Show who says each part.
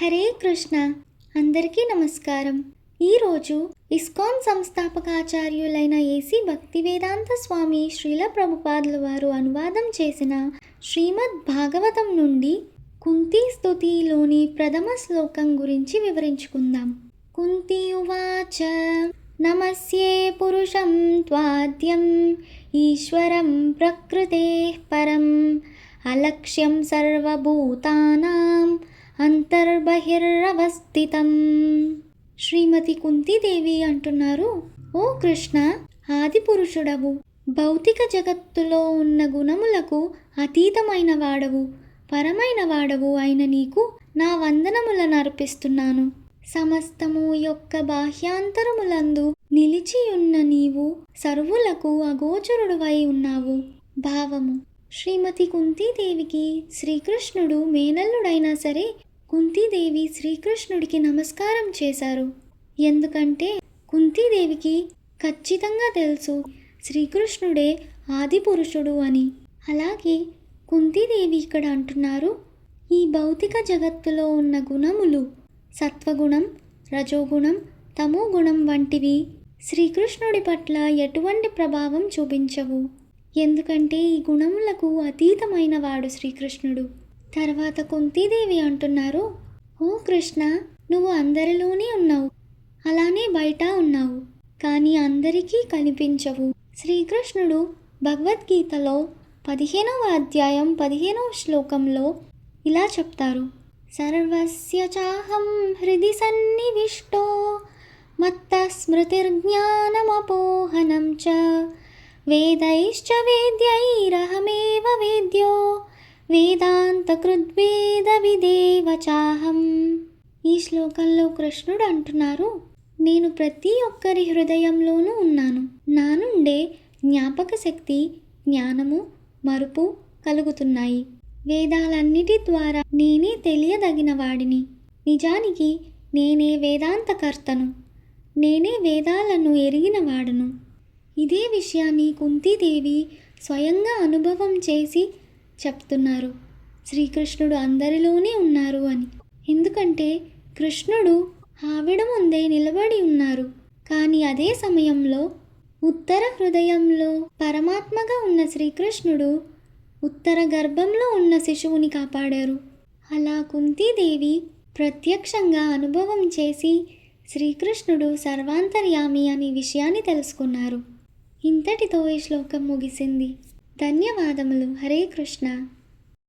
Speaker 1: హరే కృష్ణ. అందరికీ నమస్కారం. ఈరోజు ఇస్కాన్ సంస్థాపకాచార్యులైన ఏసీ భక్తివేదాంత స్వామి శ్రీల ప్రభుపాదుల వారు అనువాదం చేసిన శ్రీమద్ భాగవతం నుండి కుంతి స్థుతిలోని ప్రథమ శ్లోకం గురించి వివరించుకుందాం. కుంతి ఉవాచ నమస్యే పురుషం త్వాద్యం ఈశ్వరం ప్రకృతే పరం అలక్ష్యం సర్వభూతానాం అంతర్బహిర్వస్థితం శ్రీమతి కుంతీదేవి అంటున్నారు ఓ కృష్ణ ఆది పురుషుడవు భౌతిక జగత్తులో ఉన్న గుణములకు అతీతమైన వాడవు. పరమైన వాడవు అయిన నీకు నా వందనములను అర్పిస్తున్నాను. సమస్తము యొక్క బాహ్యాంతరములందు నిలిచియున్న నీవు సర్వులకు అగోచరుడువై ఉన్నావు. భావము. శ్రీమతి కుంతీదేవికి శ్రీకృష్ణుడు మేనల్లుడైనా సరే కుంతీదేవి శ్రీకృష్ణుడికి నమస్కారం చేశారు. ఎందుకంటే కుంతీదేవికి ఖచ్చితంగా తెలుసు శ్రీకృష్ణుడే ఆది పురుషుడు అని. అలాగే కుంతీదేవి ఇక్కడ అంటున్నారు ఈ భౌతిక జగత్తులో ఉన్న గుణములు సత్వగుణం రజోగుణం తమో గుణం వంటివి శ్రీకృష్ణుడి పట్ల ఎటువంటి ప్రభావం చూపించవు. ఎందుకంటే ఈ గుణములకు అతీతమైన వాడు శ్రీకృష్ణుడు. తర్వాత కుంతీదేవి అంటున్నారు ఓ కృష్ణ నువ్వు అందరిలోనే ఉన్నావు. అలానే బయట ఉన్నావు. కానీ అందరికీ కనిపించవు. శ్రీకృష్ణుడు భగవద్గీతలో పదిహేనవ అధ్యాయం పదిహేనవ శ్లోకంలో ఇలా చెప్తారు. సర్వస్య చాహం హృది సన్నివిష్టో మత్త స్మృతిర్జ్ఞానమపోహనం చ. వేదైశ్చ వేద్యైరహమేవ వేద్యో. వేదా విదేవ చాహం ఈ శ్లోకంలో కృష్ణుడు అంటున్నారు నేను ప్రతి ఒక్కరి హృదయంలోనూ ఉన్నాను. నా నుండే జ్ఞాపక శక్తి జ్ఞానము మరుపు కలుగుతున్నాయి. వేదాలన్నిటి ద్వారా నేనే తెలియదగిన వాడిని. నిజానికి నేనే వేదాంతకర్తను. నేనే వేదాలను ఎరిగిన వాడను. ఇదే విషయాన్ని కుంతీదేవి స్వయంగా అనుభవం చేసి చెప్తున్నారు. శ్రీకృష్ణుడు అందరిలోనే ఉన్నారు అని. ఎందుకంటే కృష్ణుడు ఆవిడ ముందే నిలబడి ఉన్నారు. కానీ అదే సమయంలో ఉత్తర హృదయంలో పరమాత్మగా ఉన్న శ్రీకృష్ణుడు ఉత్తర గర్భంలో ఉన్న శిశువుని కాపాడారు. అలా కుంతీదేవి ప్రత్యక్షంగా అనుభవం చేసి శ్రీకృష్ణుడు సర్వాంతర్యామి అనే విషయాన్ని తెలుసుకున్నారు. ఇంతటితో ఈ శ్లోకం ముగిసింది. ధన్యవాదములు. హరే కృష్ణ.